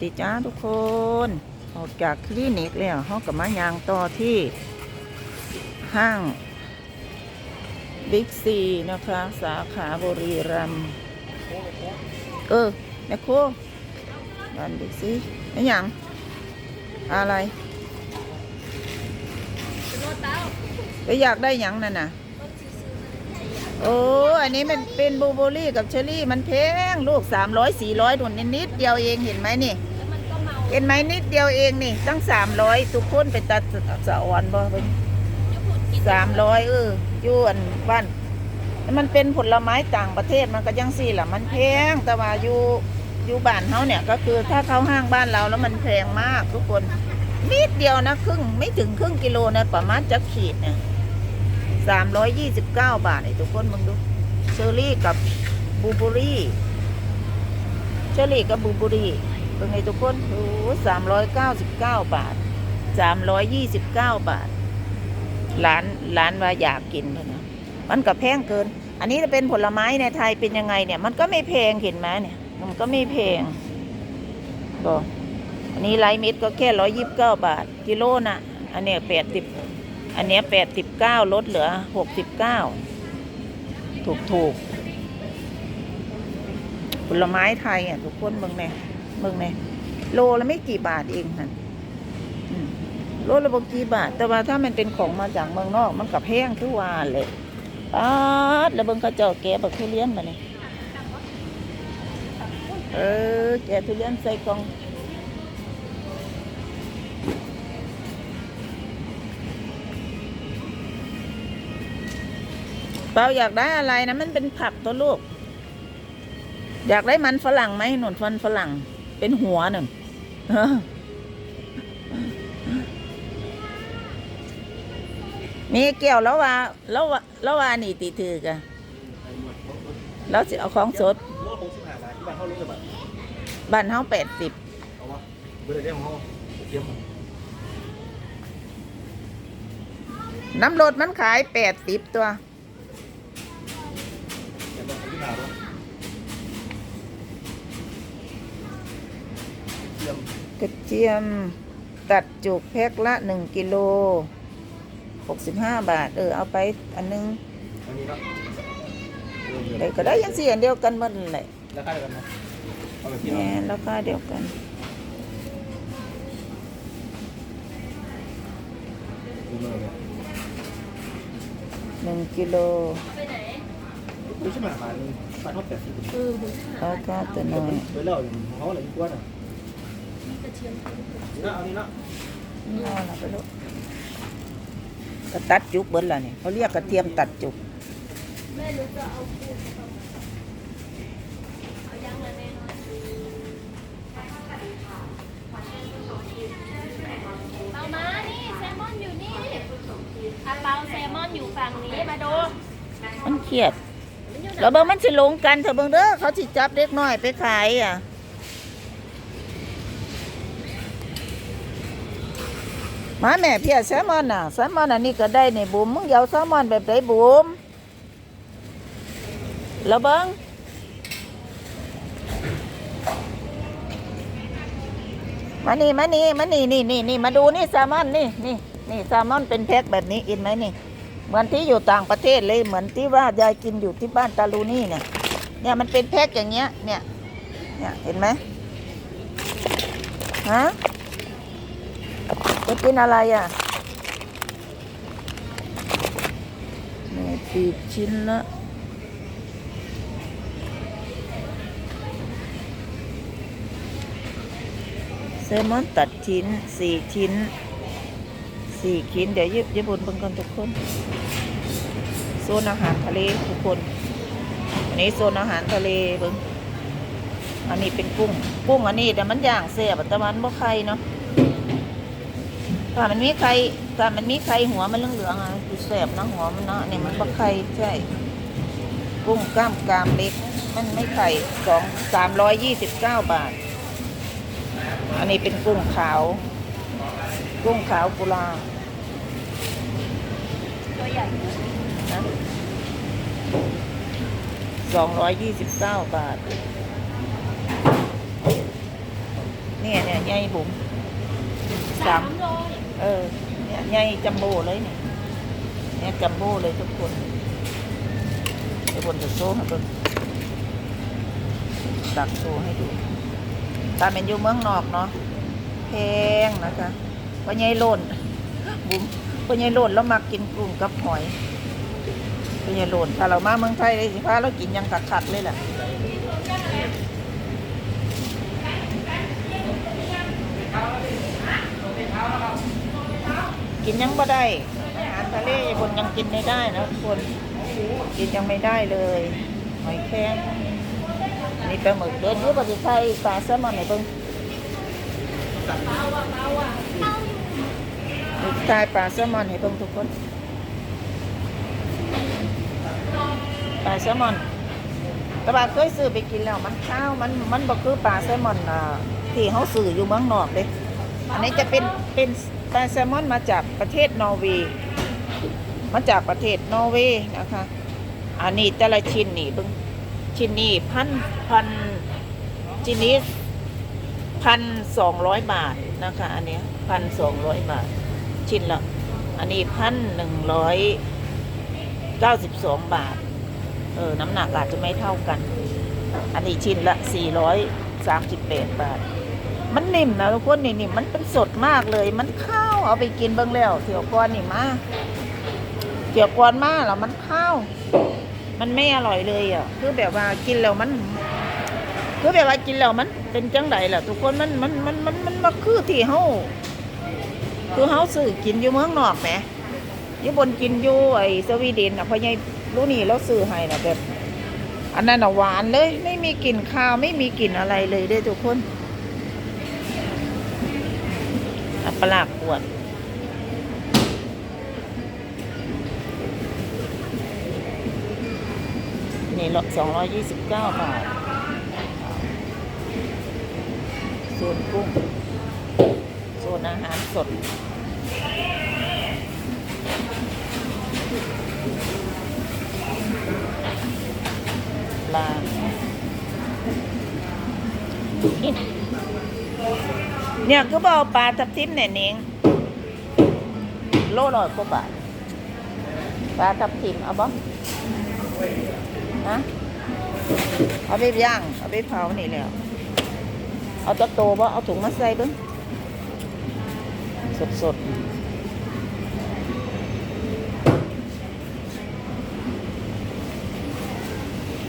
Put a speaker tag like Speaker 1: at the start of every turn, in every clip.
Speaker 1: ดีจ้าทุกคน ออกจากคลินิกแล้วเขากับมายางต่อที่ห้างบิ๊กซีนะคะ สาขาบุรีรัมย์เออแม่โคบ้านบิ๊กซีไม่หยังอะไรไปอยากได้หยังนั่นน่ะโอ้ อันนี้มันเป็นบลูเบอร์รี่กับเชอรี่มันแพงลูกสามร้อยสี่ร้อยดุนนิดเดียวเองเห็นไหมนี่ เห็นไหมนิดเดียวเองนี่ตั้งสามร้อยทุกคนไปตัดสะอ่อนบ่เป็นสามร้อยเออยวนบ้านมันเป็นผลไม้ต่างประเทศมันก็ยังสี่แหละมันแพงแต่ว่าอยู่อยู่บ้านเขาเนี่ยก็คือถ้าเข้าห้างบ้านเราแล้วมันแพงมากทุกคนนิดเดียวนะครึ่งไม่ถึงครึ่งกิโลนะประมาณจะขีดเนี่ยสามร้อยยี่สิบเก้าบาทไอ้ทุกคนมึงดู เชอร์รี่กับบูบอร์รี่เชอร์รี่กับบูบอร์รี่เป็นไงทุกคนโอ้สามร้อยเก้าสิบเก้าบาทสามร้อยยี่สิบเก้าบาทร้านร้านว่าอยากกินเท่านะมันก็แพงเกิน อันนี้จะเป็นผลไม้ในไทยเป็นยังไงเนี่ย มันก็ไม่แพงเห็นไหมเนี่ย มันก็ไม่แพงบอกอันนี้ไล่เม็ดก็แค่ร้อยยิบเก้าบาท กิโลน่ะอันเนี้ยแปดสิบอันเนี้ยแปดสิบเก้าลดเหลือหกสิบเก้า ถูกถูกผลไม้ไทยอะทุกคนเมืองเนี่ยเมืองเนี่ยโลละไม่กี่บาทเองนั่นโลละบกี่บาท แต่ว่าถ้ามันเป็นของมาจากเมืองนอก มันกับแพงทุกวานเลยปาดแล้วเบิ่งเขาเจ้าแกะบักทุเรียนมาเนี่ยเออแกะทุเรียนใส่กล่อง เปาอยากได้อะไรนะ มันเป็นผักตัวลูก อยากได้มันฝรั่งไหมหนุนฟันฝรั่ง เป็นหัวหนึ่งมีเกี่ยวแล้วว่าแล้วว่าแล้วว่านี่ตีถือกะแล้วสิเอาของสด
Speaker 2: บ้าบาทที่บ้านเขารู้จักแบบ
Speaker 1: บ้านเฮาแปดสิบน้ำรดมันขายแปดสิบตัว
Speaker 2: ทียมแบบที่มาเนาะเทียม
Speaker 1: กระเทียมตัดจุกแพ็คละหนึ่งกิโลหกสิบห้าบาท เออ เอาไปอันนึง
Speaker 2: อันนี้เนาะ
Speaker 1: ได้ก็ได้ยังเสียอันเดียวกันหมดเลย
Speaker 2: ราคาเดียวกันเนาะเอาแบบที่
Speaker 1: แห
Speaker 2: เนาะ
Speaker 1: มราคาเดียวกัน
Speaker 2: ดูมาเลย
Speaker 1: หนึ่งกิโล
Speaker 2: ดูใช่ไหมบาทนึงบาทเท่าแปดสิบ
Speaker 1: ราคาตัวน้อย
Speaker 2: เบอร์เล่าของเขาอะไรกว่าน่ะนี่เนาะเอานี่นะ
Speaker 1: นี่เอาละไปลูกก็ตัดจุกเบิ้ลละนี่เขาเรียกกระเทียมตัดจุก
Speaker 3: เอามานี่แซลมอนอยู่นี่อาเปาแซลมอนอยู่ฝั่งนี้มาดู
Speaker 1: มันเครียด แล้วเบิ่งมันสิลงกันเถอะเบิ่งเด้อเขาสิจับเด็กน้อยไปขายอะมาแม่เพียแซลมอนน่ะแซลมอนอันนี้ก็ได้ในบุ๋มมึงอยาวแซลมอนแบบไหนบุ๋มแล้วเบิ้งมานี่มานี่มานี่นี่นี่นี่มาดูนี่แซลมอนนี่นี่นี่แซลมอนเป็นแพ็คแบบนี้เห็นไหมนี่ เหมือนที่อยู่ต่างประเทศเลยเหมือนที่ว่ายายกินอยู่ที่บ้านตาลูนี่เนี่ย เนี่ยมันเป็นแพ็คอย่างเงี้ย เนี่ย เนี่ยเห็นไหมฮะจะกินอะไรอะนี่ปีชิ้นละแซลมอนตัดชิ้นสี่ชิ้น สี่ชิ้นเดี๋ยวยิบยิบบนเบิ่งกันทุกคนโซนอาหารทะเลทุกคนอันนี้โซนอาหารทะเลเบิ่งอันนี้เป็นกุ้ง กุ้งอันนี้แต่มันย่างเสียบแต่มันบ่ไข่เนาะถ้ามันมีไข่ถ้ามันมีไข่หัวมันเหลืองๆอะคือแสบนะหัวมันเนาะเนี่ยมันก็ไข่ใช่กุ้งกล้ามกรามเล็ก มันไม่ไข่สองสามร้อยยี่สิบเก้าบาท อันนี้เป็นกุ้งขาว กุ้งขาวกุลา
Speaker 3: ตัวใหญ่
Speaker 1: นะสองร้อยยี่สิบเก้าบาทนเนี่ยเนี่ยใหญ่บุ๋ม
Speaker 3: สามโล
Speaker 1: เออ เนี่ยใหญ่จัมโบ้เลยเนี่ยเนี่ยจัมโบ้เลยทุกคนทุกคนจะโซ่ให้เบิ่งตักโซ่ให้ดูตามเป็นอยู่เมืองนอกเนาะแพงนะคะว่าใหญ่โล่นบุ๋ม ว่าใหญ่โล่นแล้วมากินกุ้งกับหอยว่าใหญ่โล่นถ้าเรามาเมืองไทยเลยสิพาเรากินยังกัดๆเลยแหละกินยังไม่ได้อาหารทะเลบนยังกินไม่ได้นะคนกินยังไม่ได้เลยหอยแครงนนี้ปลาหมึกเดินยุบปฏิไทยปลาแซลมอนไหนเบิ้งดูทาว่ะ ตายปลาแซลมอนให้เบิ้งทุกคนปลาแซลมอน แต่ว่าเคยซื้อไปกินแล้วมันข้าวมันมันบ่คือปลาแซลมอนอ่าที่เขาซื้ออยู่เมืองนอกเลยอันนี้จะเป็นเป็นปลาแซลมอนมาจากประเทศนอร์เวย์ มาจากประเทศนอร์เวย์นะคะ อันนี้แต่ละชิ้นนี่เบึงชิ้นนี้พันพันชิ้นนี้พันสองร้อยบาทนะคะ อันเนี้ยพันสองร้อยบาท ชิ้นละอันนี้พันหนึ่งร้อยเก้าสิบสองบาท เออ น้ำหนักอาจจะไม่เท่ากัน อันนี้ชิ้นละสี่ร้อยสามสิบแปดบาท มันนิ่มนะทุกคนนี่นิ่มมันเป็นสดมากเลย มันข้าวเอาไปกินเบิ่งแล้วเที่ยวก่อนนี่มาเที่ยวก่อนมากแล้วมันข้าว มันไม่อร่อยเลยอะ คือแบบว่ากินแล้วมันคือแบบว่ากินแล้วมันเป็นจังไดล่ะ ทุกคนมันมันมันมันมันมาคือที่เฮา คือเฮาซื้อกินอยู่เมืองนอกแหมอยู่บนกินอยู่ไอ้สวีเดนอะพ่อใหญ่รู้นี่เราซื้อให้น่ะแบบอันนั้นน่ะหวานเลย ไม่มีกลิ่นข้าวไม่มีกลิ่นอะไรเลยเด้อทุกคนอัปลาขวดนี่ละสองร้อยยี่สิบเก้าบาทส่วนกุ้ง อาหารสดปลาเนี่ยก็บอกปลาทับทิมเนี่ยเนงโลร้อยกว่าบาทปลาทับทิมเอาบ่ฮะเอาไปย่าง เอาไปเผานี่แล้ว เอาตะโตบ่เอาถุงมาใส่เบิ้ง สดสด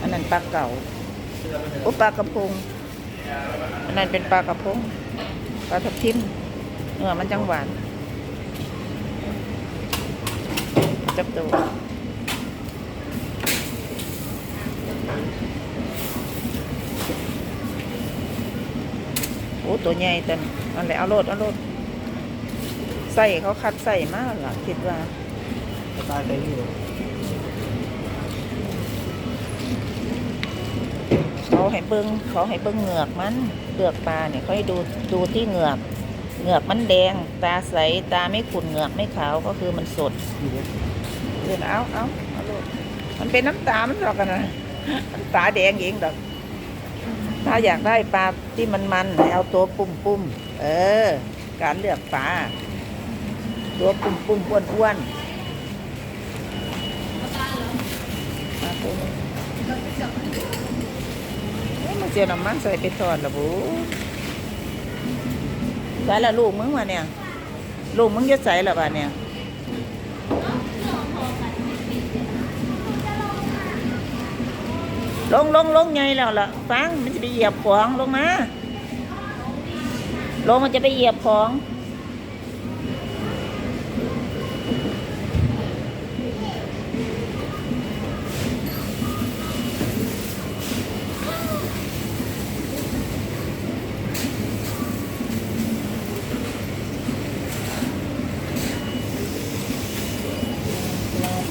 Speaker 1: อันนั้นปลาเก่าโอ้ปลากระพง อันนั้นเป็นปลากระพง ปลาทับทิมเนื้อมันจังหวานจับตัวโอ้ตัวใหญ่แต่อันไหนเอาโลดเอาโลด ใส่เขาคัดใส่มากล่ะคิดว่า
Speaker 2: ตายใจอยู่
Speaker 1: เขาให้เบิ้งเขาให้เบิ้งเหงือกมันเปลือกปลาเนี่ยเขาให้ดูดูที่เหงือกเหงือกมันแดง ตาใสตาไม่ขุ่นเหงือกไม่ขาวก็คือมันสด
Speaker 2: เนี่ย
Speaker 1: เดือนเอาเอาเอาลูกมันเป็นน้ำตา มันหรอกกันนะตาแดงเองดอกถ้าอยากได้ปลาที่มันมันเอาตัวปุ่มปุ่มเออ การเลือกปลา ตัวปุ่มปุ่มอ้วนอ้วนๆปลาตัวนี้เอ๊ะมันเสียน้ำมันใส่ไปทอดละบูใส่ละลูกมึงมาเนี่ย ลูกมึงจะใส่ละบ้าเนี่ยลงลงลงไงแล้วล่ะฟังมันจะไปเหยียบของลงมาลงมันจะไปเหยียบของ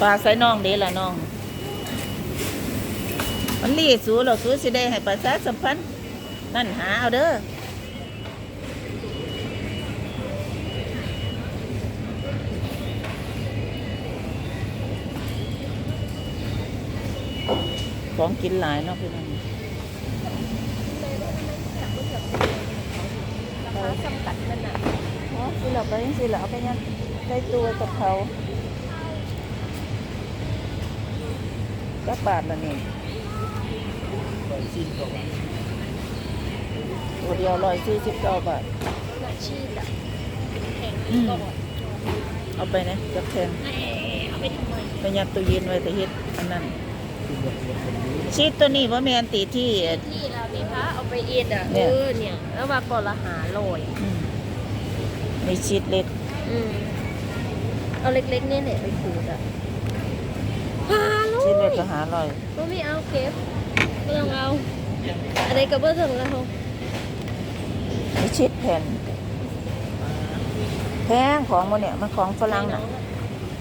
Speaker 1: ปลาใส่น้องเด้ละน้อง มันรีสูเราสูสิได้ให้ประชาสัมพันธ์นั่นหาเอาเด้อของกินหลายเนาะพี่น้อง
Speaker 3: ปจำกัดมันอะ
Speaker 1: อ๋อสิเราไปยังสิเราเอาไปยังได้ตัวกับเขา ก็บาทละนี่
Speaker 2: ร้อยสี่สิบกว่าบาท
Speaker 1: ตัวเดียวร้อยสี่สิบเก้าบาท
Speaker 3: อาชีพอะแข่ง
Speaker 1: อืม
Speaker 3: ก่อน
Speaker 1: เอาไปนะจับแทง
Speaker 3: แหมเอาไปทำไม
Speaker 1: ไปยัดตู้เย็นไว้แต่เฮ็ดอันนั้น
Speaker 2: คือหมดหมดคนนี้
Speaker 1: ชีสตัวนี้ว่าแมนตีที่
Speaker 3: ที่เรานี่พระเอาไปเอ็ดอะ
Speaker 1: เนี่
Speaker 3: เอยอเนี่ยแล้วมาก่อนละหาลอย
Speaker 1: อืมมีชีสเล็ก
Speaker 3: อืมเอาเล็กๆเนี่ยเนี่ยไปขูดอะหาลอ
Speaker 1: ชีสเล็ก
Speaker 3: ย
Speaker 1: ก็หาอร่อย
Speaker 3: ก็ไม่เอาเก็บไม่ต้องเอา อะไรกับเบอร์ถึงแล้ว
Speaker 1: มีชีสแผ่นแพงของมันเนี่ยมันของฝรั่งน่ะ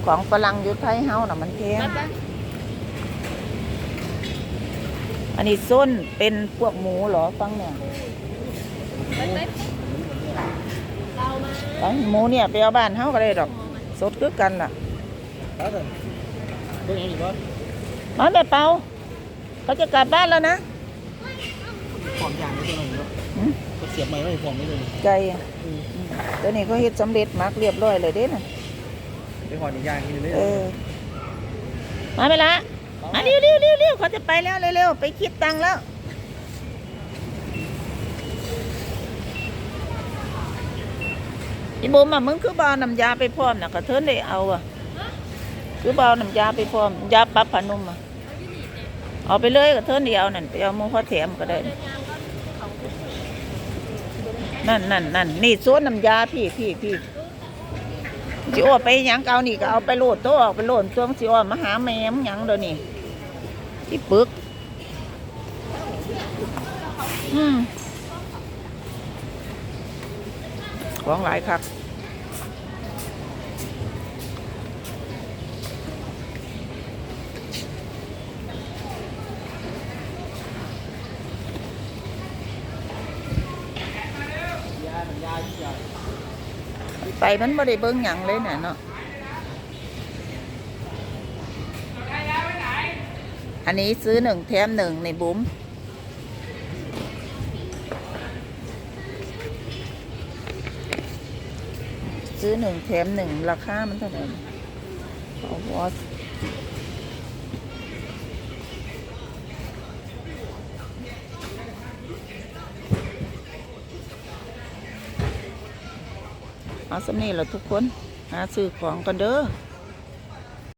Speaker 1: ของฝรั่งอยุทธไทยเฮาน่ะมันแพง
Speaker 3: ไปไป
Speaker 1: อันนี้ส้นเป็นพวกหมูเหรอฟังเนี่ย
Speaker 3: ไปไปเรามา
Speaker 1: ฟังหมูเนี่ยไปเอาบ้านเฮาก็ได้ดอก สดคือกันล่ะ
Speaker 2: แล้วแต่ตัวนี้อยู่ว่า
Speaker 1: มาแม่เปาเขาจะกลับบ้านแล้วนะ
Speaker 2: ของยางนี่ตัวนึงเนาะ
Speaker 1: หืม
Speaker 2: ก็เสียบใหม่ไว้ของนี่เลย
Speaker 1: ไก่อะอืมตัวนี้เขาเฮ็ดสำเร็จมักเรียบร้อยเลยเด้น่ะ
Speaker 2: ไปหอดยางนี่เลย
Speaker 1: เออมาไปละมาเร็วเร็วเร็วเร็วเขาจะไปแล้วเร็วเร็วไปคิดตังค์แล้วอีบุมอะมึงคือบเอาน้ำยาไปพร้อมน่ะก็เทินได้เอาอะคือเบเอาน้ำยาไปพร้อมยาปรับผ้านุ่มอะ เอาไปเลยก็เทินเดียวนั่นไปเอามูเขาแถมก็ได้นั่นนั่นนั่นนี่ส่วนน้ำยาพี่พี่พี่สิอ้อไปหยังเอานี่ก็เอาไปโหลดตัวออกไปโหลดตัวสิอ้อมาหาแม่มหยังเดี๋ยวนี้ที่ปึก อืมของหลายครับ
Speaker 2: ยาหนังยาที่ยา
Speaker 1: ไป มันไม่ได้เบิ่งหยังเลยน่ะเนาะอันนี้ซื้อหนึ่งแถมหนึ่งในบุ้มซื้อหนึ่งแถมหนึ่งราคามันเท่าไหร่วอส เอาสำนี่แหละทุกคนหาซื้อของกันเด้อ